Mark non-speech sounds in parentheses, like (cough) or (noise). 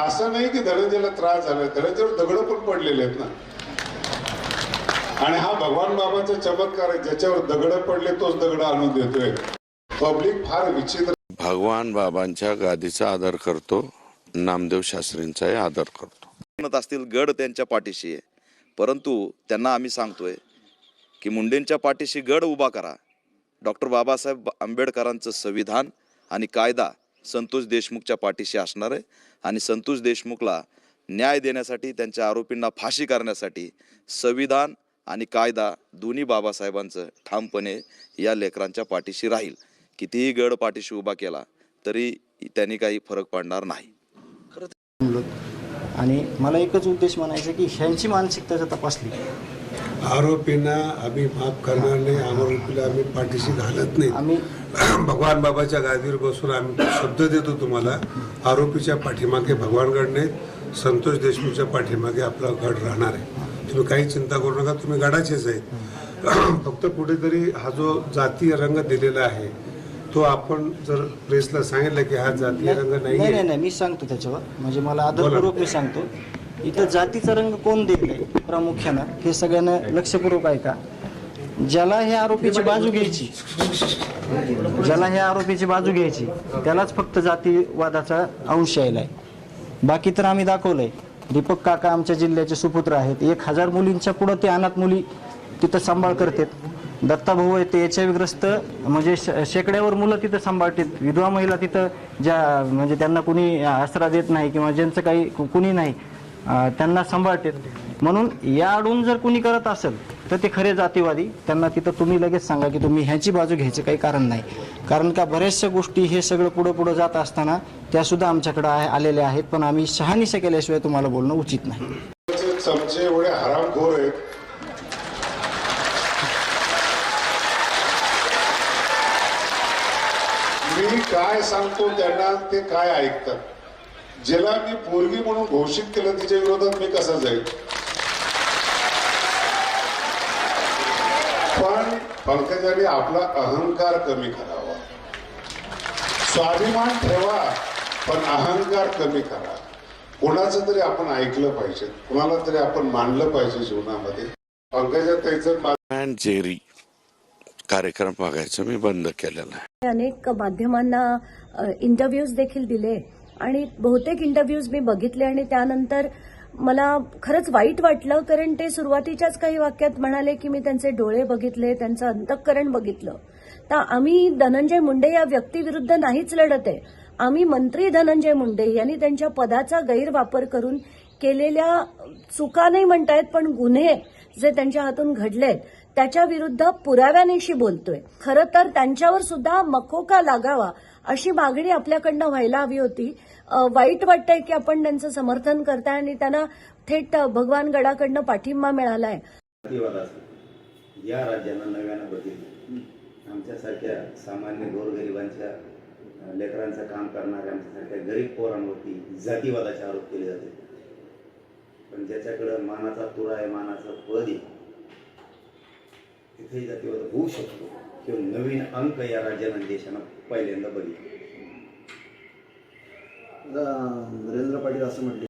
असं नाही की धनंजयला त्रास झाला धनंजयवर दगड पण पडलेले आहेत ना. आणि हा भगवान बाबाचा चमत्कार आहे ज्याच्यावर दगड पडले तोच दगड आणून देतोय. पब्लिक फार विचित्र भगवान बाबांच्या गादीचा आदर करतो नामदेव शास्त्रींचाही आदर करतो. म्हणत असतील गड त्यांच्या पाठीशी आहे. परंतु त्यांना आम्ही सांगतोय की मुंडेंच्या पाठीशी गड उभा करा. डॉक्टर बाबासाहेब आंबेडकरांचं संविधान आणि कायदा संतोष देशमुखच्या पाठीशी असणार आहे. आणि संतोष देशमुखला न्याय देण्यासाठी त्यांच्या आरोपींना फाशी करण्यासाठी संविधान आणि कायदा दोन्ही बाबासाहेबांचं ठामपणे या लेकरांच्या पाठीशी राहील. कितीही गड पाठीशी उभा केला तरी त्यांनी काही फरक पडणार नाही. आणि मला एकच उद्देश म्हणायचा की ह्यांची मानसिकता जर तपासली. आरोपींना आम्ही माफ करणार नाही आरोपीला आम्ही पाठीशी घालत नाही. आम्ही (clears throat) भगवान बाबाच्या गादीवर बसून आम्ही शब्द देतो तुम्हाला. आरोपीच्या पाठीमागे भगवानगड नाहीत संतोष देशमुखच्या पाठीमागे आपला गड राहणार आहे. तुम्ही काही चिंता करू नका तुम्ही गडाचेच आहेत. (clears throat) फक्त कुठेतरी हा जो जातीय रंग दिलेला आहे तो आपण जर प्रेसला सांगितलं की हा जातीय रंग नाही नाही नाही मी सांगतो त्याच्यावर. म्हणजे मला आदरपूर्वक मी सांगतो. इथं जातीचा रंग कोण दिलाय प्रामुख्यानं. हे सगळ्यांना लक्षपूर्वक ऐका. ज्याला ह्या आरोपीची बाजू घ्यायची ज्याला ह्या आरोपीची बाजू घ्यायची त्यालाच फक्त जातीवादाचा अंश यायलाय. बाकी तर आम्ही दाखवलंय. दीपक काका आमच्या जिल्ह्याचे सुपुत्र आहेत. एक हजार मुलींच्या पुढं ते अनाथ मुली तिथं सांभाळ करतात. दत्ता भाऊ आहे ते एच ग्रस्त म्हणजे शेकड्यावर मुलं तिथं सांभाळतात. विधवा महिला तिथं ज्या म्हणजे त्यांना कुणी आसरा देत नाही किंवा ज्यांचं काही कु- कुणी नाही त्यांना सांभाळतात. म्हणून या आडून जर कुणी करत असेल तर ते खरे जातीवादी. त्यांना तिथं तुम्ही लगेच सांगा की तुम्ही ह्याची बाजू घ्यायचं काही कारण नाही. कारण का बऱ्याचशा गोष्टी हे सगळं पुढं पुढं जात असताना त्या सुद्धा आमच्याकडे आहे आलेल्या आहेत. पण आम्ही शहानिशा केल्याशिवाय तुम्हाला बोलणं उचित नाही. चमचे एवढे हरामखोर आहेत. मी काय सांगतो त्यांना ते काय ऐकतात. ज्याला मी पोरगी म्हणून घोषित केलं तिच्या विरोधात मी कसं जाईल पण पंकजाने आपला अहंकार कमी करावा. स्वाभिमान ठेवा पण अहंकार कमी करा. कोणाचं तरी आपण ऐकलं पाहिजे कोणाला तरी आपण मानलं पाहिजे जीवनामध्ये. पंकजा जेरी कार्यक्रम बघायचं मी बंद केलेलं आहे. अनेक माध्यमांना इंटरव्ह्यूज देखील दिले आणि बहुतेक इंटरव्ह्यूज मी बघितले आणि त्यानंतर मला खरंच वाईट वाटलं कारण ते सुरुवातीच्याच काही वाक्यात म्हणाले की मी त्यांचे डोळे बघितले त्यांचं अंतःकरण बघितलं. तर आम्ही धनंजय मुंडे या व्यक्तीविरुद्ध नाहीच लढत आहे. आम्ही मंत्री धनंजय मुंडे यांनी त्यांच्या पदाचा गैरवापर करून केलेल्या चुका नाही म्हणतायत पण गुन्हे जे त्यांच्या हातून घडलेत त्याच्या विरुद्ध पुराव्यानिशी बोलतोय. खरं तर त्यांच्यावर सुद्धा मकोका लागावा अशी मागणी आपल्याकडनं व्हायला हवी होती. वाईट वाटतंय की आपण त्यांचं समर्थन करताय आणि त्यांना थेट भगवान गडाकडनं पाठिंबा मिळालाय. या राज्यांना नव्यानं बघितलं आमच्यासारख्या सामान्य गोरगरिबांच्या लेकरांचं काम करणाऱ्या आमच्यासारख्या गरीब पोरांवरती जातीवादाचे आरोप केले जाते पण ज्याच्याकडं मानाचा तुरा आहे मानाचं पद आहे तिथे जातीवर होऊ शकतो किंवा नवीन अंक या राज्यानं देशानं पहिल्यांदा बघितला नरेंद्र पाटील असं म्हटले